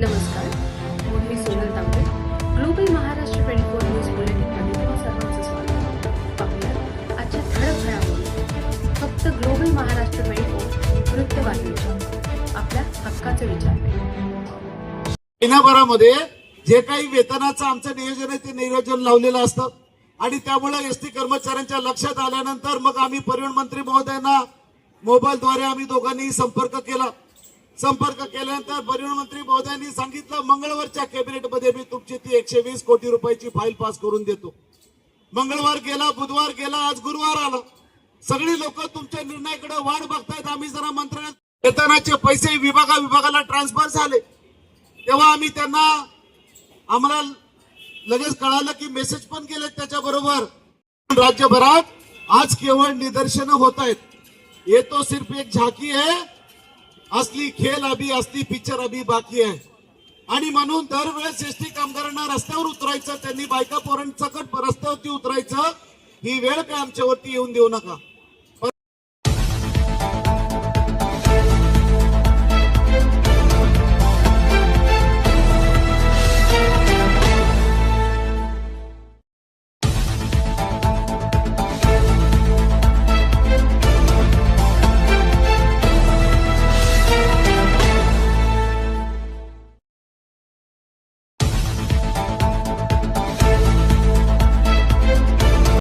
नमस्कार. मी Sonal Tambe. Global Maharashtra twenty four news बुलेटिनमध्ये तुम्हा सर्वांचं स्वागत पाहूया आजच्या ठळक घडामोडी. फक्त ग्लोबल महाराष्ट्र ट्वेंटी फोर वृत्तवाहिनीच्या आपल्या हक्काचा विचार महिनाभरामध्ये जे काही वेतनाचं आमचं नियोजन आहे ते नियोजन लावलेलं असतं. आणि त्यामुळे एस टी कर्मचाऱ्यांच्या लक्षात आल्यानंतर मग आम्ही परिवहन मंत्री महोदयांना मोबाईलद्वारे आम्ही दोघांनी संपर्क केला. संपर्क केल्यानंतर परिवहन मंत्री महोदयांनी सांगितलं मंगळवारच्या कॅबिनेटमध्ये मी तुमची ती एकशे वीस कोटी रुपयाची फाईल पास करून देतो. मंगळवार गेला बुधवार गेला आज गुरुवार आला. सगळी लोक तुमच्या निर्णयाकडे वाट बघतायत. आम्ही जरा मंत्रालयात वेतनाचे पैसे विभागा विभागाला ट्रान्सफर झाले. तेव्हा आम्ही त्यांना आम्हाला लगेच कळालं की मेसेज पण केले त्याच्याबरोबर. राज्यभरात आज केवळ निदर्शनं होत आहेत. ये तो सिर्फ एक झाकी आहे. असली खेल अभी असली पिक्चर अभी बाकी आहे. आणि म्हणून दरवेळेस एसटी कामगारांना रस्त्यावर उतरायचं त्यांनी बायका पोरांसकट रस्त्यावरती उतरायचं ही वेळ काय आमच्यावरती येऊन देऊ नका.